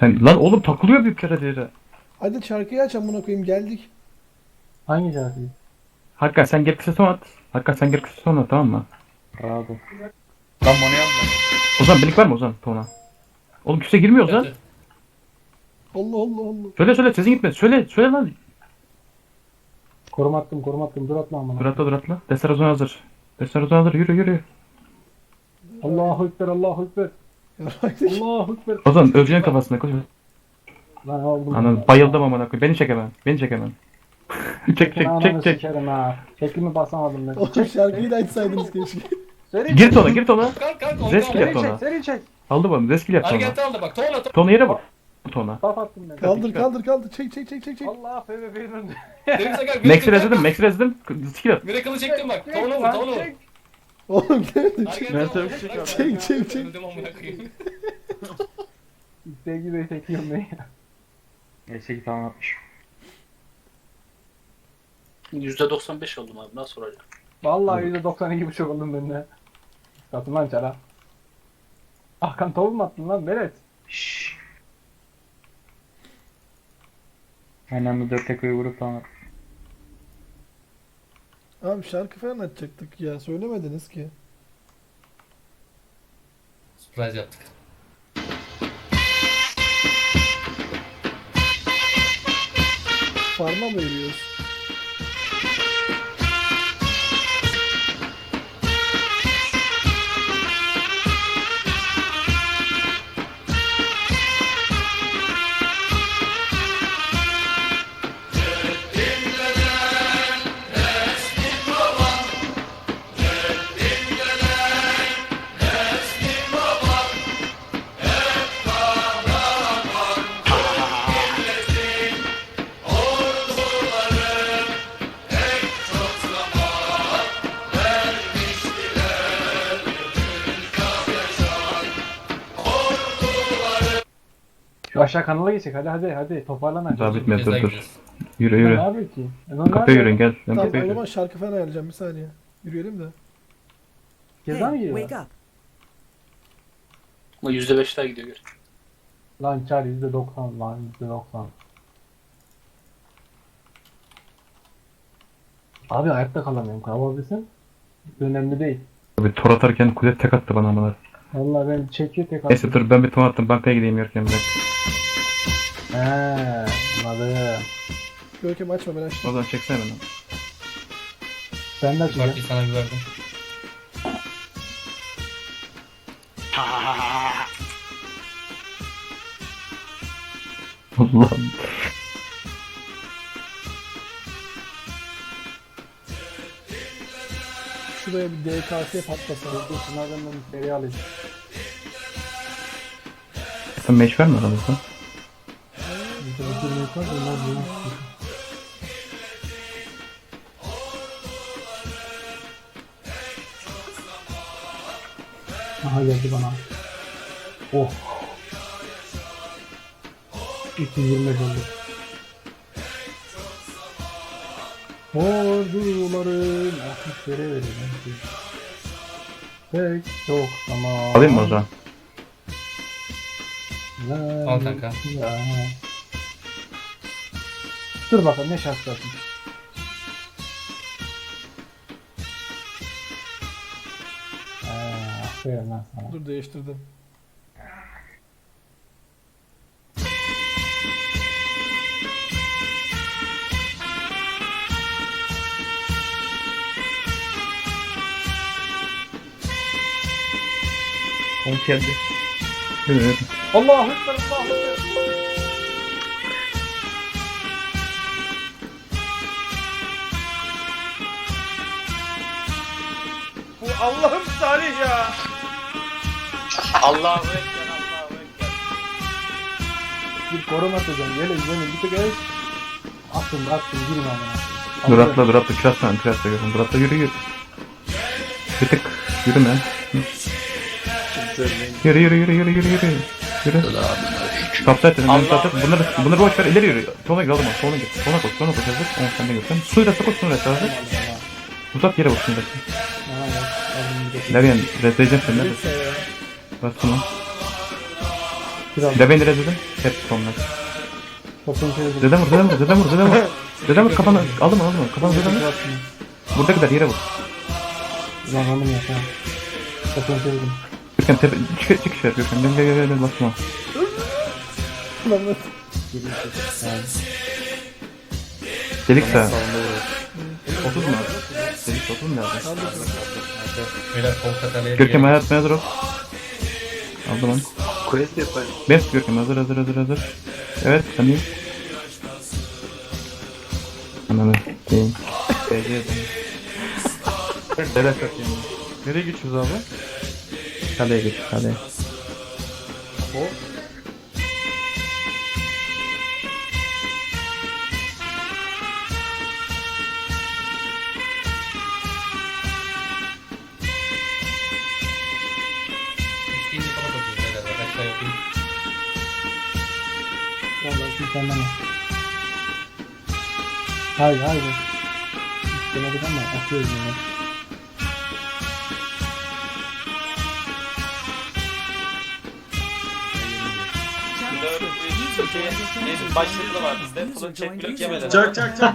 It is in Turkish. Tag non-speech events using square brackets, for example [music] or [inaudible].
Sen lan oğlum takılıyor bir kere diye. Hadi şarkıyı aç amına koyayım geldik. Hangi şarkıyı? Hakkı sen gerekirse son at. Hakkı sen gerekirse son at tamam mı? Bravo. Lan bana yapma. Ozan belik var mı Ozan tona? Oğlum küse girmiyor Ozan. Allah Allah Allah. Söyle söyle sesin gitmedi. Söyle söyle lan. Koruma attım koruma attım dur atma amına. Dur atla dur atla. Destar Ozan hazır. Destar Ozan hazır yürü yürü. Allahu ekber Allahu ekber. Allahu ekber. Ozan öleceksin kafasına koş. Lan. Anladım bayıldım amına koyayım. Beni çek hemen. Beni çek hemen. [laughs] çek çek çek çek. Sikerim ha. Çekimi basamadım ben. Oğlum şarkıyı da açsaydınız keşke. Seri Gir tona gir tona. Kalk kalk kalk. yap Seri ona. çek seri çek. Aldı bana. Reskil yap tona. Hareketi aldı bak. Tuğla tuğla. Tona yere bak. Tona. Taf attım ben. Kaldır kaldır kaldır. Çek çek çek çek çek. Allah PvP'nin önünde. Denize rezledim. [laughs] Max'i rezledim. Skill at. Miracle'ı çektim bak. Tuğla vur tuğla vur. çek. Oğlum al. tabii Bırak, çek bırak. Çek çek çek. Öldüm amına koyayım. İstediği gibi çekiyorum ben ya. Neyse ki tamam atmış. %95 oldum abi nasıl olacak? Vallahi %92 buçuk oldum ben de. Katım lan çara. Hakan topu mu attın lan Meret? Şşş. Aynı anda dört tekoyu vurup tamam. Abi şarkı falan açacaktık ya. Söylemediniz ki. Surprise yaptık. Farma mı veriyoruz? Şu aşağı kanala geçecek hadi hadi hadi toparlan hadi. Daha bitmedi Ceza dur dur. gideceğiz. Yürü Ne yürü. yapıyor ki? E, Kapıya yürüyün gel. Ben Tamam kapıya o yürü. zaman şarkı falan ayarlayacağım bir saniye. Yürüyelim de. Ceza mı up. Bu %5 daha gidiyor geri. Lan çar %90 lan %90. Abi ayakta kalamıyorum kalabilirsin. Önemli değil. Bir tor atarken kuzey tek attı bana amına. Vallahi ben çekiyor tek attım. Neyse dur ben bir ton attım bankaya gideyim yerken bir dakika. Heee anladım. Görkem açma ben açtım. O zaman çeksene beni. Ben de açacağım. Partiyi sana bir verdim. [laughs] Allah'ım. Şuraya bir DKS patlasa. Dur şunlardan ben bir seri alayım. Sen meş verme aramızda. Girmek var bunlar benim. Aha geldi bana. Oh. 225 oldu. Orduların ateşleri verilen Pek çok zaman. Alayım mı o zaman? Al kanka. Ya. Dur bakalım ne şarkı yapayım. Aa, aferin lan sana. Dur değiştirdim. Konk geldi. Yürü yürü. Allahu Allah'ım salih ya. Allahu Ekber Allahu Ekber. Bir koruma atacağım. Gelin gelin bir tık el. Attım attım girin ama. Dur atla dur atla. Kür atla. Kür atla. Dur atla yürü yürü. Bir tık. Yürüme. Yürü yürü yürü yürü yürü yürü. Yürü. Kapta ettin. Ben kapta Bunları, bunları boş ver. ileri yürü. Sola gel alma. Sola git. Sola koş. Sola koş. Hazır. Onu sen de görsen. Suyla koş. Suyla hazır. Uzat yere bakın. Nereye? Reddedeceğim seni. Ya. Bastım lan. Biraz Debe indire dedim. Hep sonlar. topun şey oldu. Dedem vur, dedem vur, dedem vur, dedem vur. [laughs] Dedem vur kafana. Aldım aldım. Kafana dedem vur. Burada kadar yere vur. Oğlum ya. tamam. Topun şey. Görkem tepe, çık, çık şöyle Görkem. Gel gel gel gel basma. Lan? Delik sağ. 30 mu abi? Delik 30 mu lazım? Beyler kol katalaya Görkem hayat hazır ol. Aldım onu. Quest yapayım. Best Görkem hazır hazır hazır hazır. Evet iyi. Ananı s**eyim. BC'ye dön. Neler satayım? Nereye geçiyoruz abi? Kaleye geç kaleye. İkinci Vallahi al. Hayır hayır. İstemedik ama atıyoruz yine. Başlıklı var bizde. Full check block yemeden. Çak çak çak.